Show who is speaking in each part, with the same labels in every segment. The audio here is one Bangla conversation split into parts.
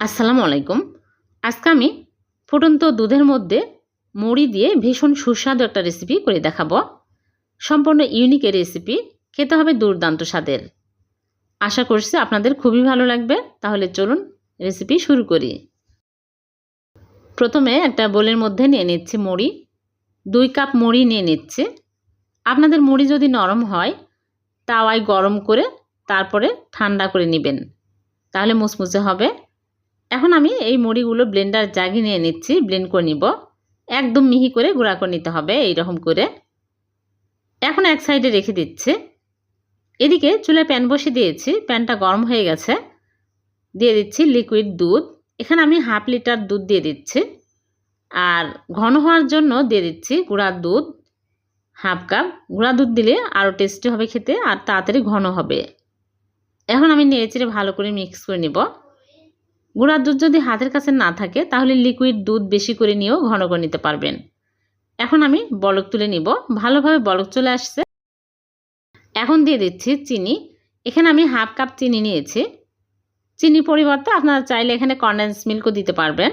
Speaker 1: আসসালামু আলাইকুম। আজকে আমি ফুটন্ত দুধের মধ্যে মুড়ি দিয়ে ভীষণ সুস্বাদু একটা রেসিপি করে দেখাবো। সম্পূর্ণ ইউনিক এই রেসিপি খেতে হবে দুর্দান্ত স্বাদের। আশা করছি আপনাদের খুবই ভালো লাগবে, তাহলে চলুন রেসিপি শুরু করি। প্রথমে একটা বোলের মধ্যে নিয়ে নিচ্ছি মুড়ি। দুই কাপ মুড়ি নিয়ে নিচ্ছি। আপনাদের মুড়ি যদি নরম হয়, তাওয়ায় গরম করে তারপরে ঠান্ডা করে নেবেন। তাহলে মুচমুচে হবে। এখন আমি এই মুড়িগুলো ব্লেন্ডার জাগি নিয়ে নিচ্ছি ব্লেন্ড করে নিব। একদম মিহি করে গুঁড়া করে নিতে হবে এই রকম করে। এখন এক সাইডে রেখে দিচ্ছি। এদিকে চুলায় প্যান বসে দিয়েছি প্যানটা গরম হয়ে গেছে। দিয়ে দিচ্ছি লিকুইড দুধ। এখানে আমি হাফ লিটার দুধ দিয়ে দিচ্ছি। আর ঘন হওয়ার জন্য দিয়ে দিচ্ছি গুঁড়ার দুধ হাফ কাপ গুঁড়া দুধ দিলে আরও টেস্টি হবে খেতে আর তাড়াতাড়ি ঘন হবে। এখন আমি নেড়েচেড়ে ভালো করে মিক্স করে নিব। গুঁড়ার দুধ যদি হাতের কাছে না থাকে, তাহলে লিকুইড দুধ বেশি করে নিয়েও ঘন করে নিতে পারবেন। এখন আমি বলক তুলে নিব। ভালোভাবে বলক চলে আসছে। এখন দিয়ে দিচ্ছি চিনি। এখানে আমি হাফ কাপ চিনি নিয়েছি। চিনি পরিবর্তে আপনারা চাইলে এখানে কন্ডেন্স মিল্কও দিতে পারবেন।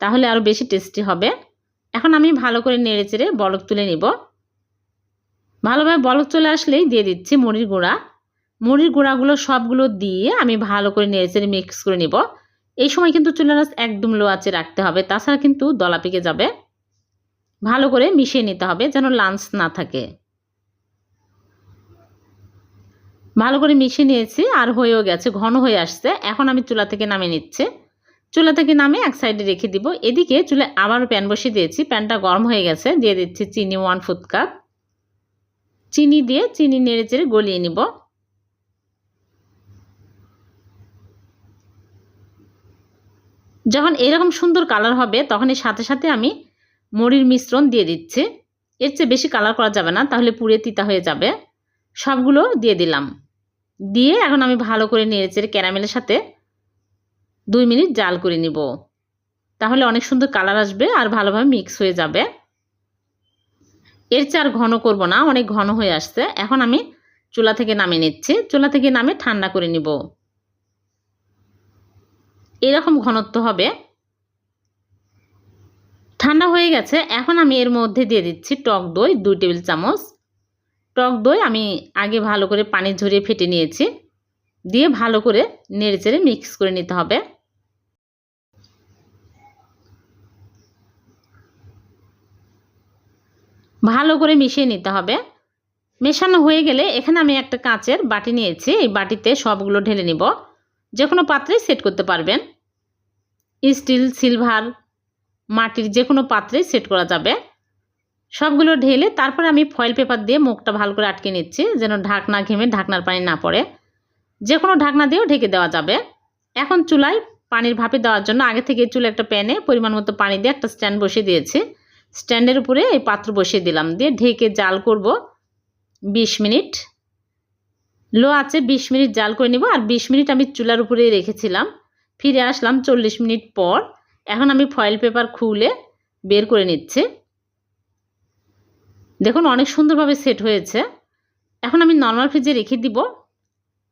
Speaker 1: তাহলে আরও বেশি টেস্টি হবে। এখন আমি ভালো করে নেড়ে চেড়ে বলক তুলে নিব। ভালোভাবে বলক চলে আসলেই দিয়ে দিচ্ছি মুড়ির গুঁড়া। মুড়ির গুঁড়াগুলো সবগুলো দিয়ে আমি ভালো করে নেড়ে চেড়ে মিক্স করে নিব। এই সময় কিন্তু চুলার আঁচ একদম লো আঁচে রাখতে হবে। তাছাড়া কিন্তু দলা পেকে যাবে। ভালো করে মিশিয়ে নিতে হবে যেন লাঞ্চ না থাকে। ভালো করে মিশিয়ে নিয়েছি, আর হয়েও গেছে, ঘন হয়ে আসছে। এখন আমি চুলা থেকে নামিয়ে নিচ্ছে। চুলা থেকে নামে এক সাইডে রেখে দিব। এদিকে চুলে আবারও প্যান বসিয়ে দিয়েছি। প্যানটা গরম হয়ে গেছে, দিয়ে দিচ্ছি চিনি ওয়ান ফুট কাপ চিনি দিয়ে চিনি নেড়ে চেড়ে গলিয়ে নিব। যখন এরকম সুন্দর কালার হবে তখন এর সাথে সাথে আমি মুড়ির মিশ্রণ দিয়ে দিচ্ছি। এর চেয়ে বেশি কালার করা যাবে না, তাহলে পুড়ে তিতা হয়ে যাবে। সবগুলো দিয়ে দিলাম। দিয়ে এখন আমি ভালো করে নেড়েচেড়ে ক্যারামেলের সাথে দুই মিনিট জাল করে নিব। তাহলে অনেক সুন্দর কালার আসবে আর ভালোভাবে মিক্স হয়ে যাবে। এর চেয়ে আর ঘন করব না, অনেক ঘন হয়ে আসছে। এখন আমি চুলা থেকে নামিয়ে নিচ্ছি। চুলা থেকে নামে ঠান্ডা করে নিব। এরকম ঘনত্ব হবে। ঠান্ডা হয়ে গেছে। এখন আমি এর মধ্যে দিয়ে দিচ্ছি টক দই, দুই টেবিল চামচ। টক দই আমি আগে ভালো করে পানি ঝরিয়ে ফেটে নিয়েছি। দিয়ে ভালো করে নেড়েচেড়ে মিক্স করে নিতে হবে। ভালো করে মিশিয়ে নিতে হবে। মেশানো হয়ে গেলে এখানে আমি একটা কাঁচের বাটি নিয়েছি। এই বাটিতে সবগুলো ঢেলে নিব। যে কোনো পাত্রে সেট করতে পারবেন। স্টিল, সিলভার, মাটির যে কোনো পাত্রে সেট করা যাবে। সবগুলো ঢেলে তারপরে আমি ফয়েল পেপার দিয়ে মুখটা ভালো করে আটকে নিচ্ছি, যেন ঢাকনা ঘেমে ঢাকনার পানি না পড়ে। যে কোনো ঢাকনা দিয়েও ঢেকে দেওয়া যাবে। এখন চুলায় পানির ভাপে দেওয়ার জন্য আগে থেকে চুলে একটা প্যানে পরিমাণ মতো পানি দিয়ে একটা স্ট্যান্ড বসিয়ে দিয়েছি। স্ট্যান্ডের উপরে এই পাত্র বসিয়ে দিলাম। দিয়ে ঢেকে জাল করব ২০ মিনিট। লো আছে ২০ মিনিট জাল করে নিব। আর ২০ মিনিট আমি চুলার উপরেই রেখেছিলাম। ফিরে আসলাম চল্লিশ মিনিট পর। এখন আমি ফয়েল পেপার খুলে বের করে নিচ্ছি। দেখুন, অনেক সুন্দরভাবে সেট হয়েছে। এখন আমি নর্মাল ফ্রিজে রেখে দিব।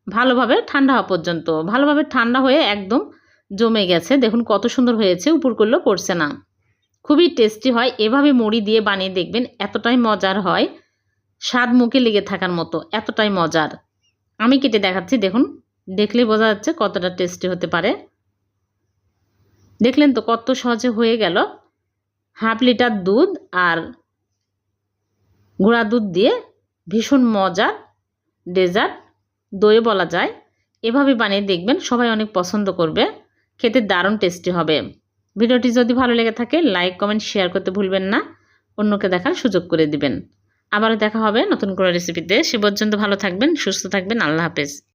Speaker 1: ভালোভাবে ঠান্ডা হওয়া পর্যন্ত। ভালোভাবে ঠান্ডা হয়ে একদম জমে গেছে। দেখুন, কত সুন্দর হয়েছে। উপর করলেও পড়ছে না। খুবই টেস্টি হয়। এভাবে মুড়ি দিয়ে বানিয়ে দেখবেন, এতটাই মজার হয়। স্বাদ মুখে লেগে থাকার মতো, এতটাই মজার। আমি কেটে দেখাচ্ছি। দেখুন দেখলে বোঝা যাচ্ছে কতটা টেস্টি হতে পারে। দেখলেন তো কত সহজে হয়ে গেল। হাফ লিটার দুধ আর গুঁড়া দুধ দিয়ে ভীষণ মজার ডেজার্ট দই বলা যায়। এভাবে বানিয়ে দেখবেন সবাই অনেক পছন্দ করবে। খেতে দারুণ টেস্টি হবে। ভিডিওটি যদি ভালো লেগে থাকে, লাইক, কমেন্ট, শেয়ার করতে ভুলবেন না। অন্যকে দেখার সুযোগ করে দিবেন। আবারও দেখা হবে নতুন কোনো রেসিপিতে সে পর্যন্ত ভালো থাকবেন, সুস্থ থাকবেন। আল্লাহ হাফেজ।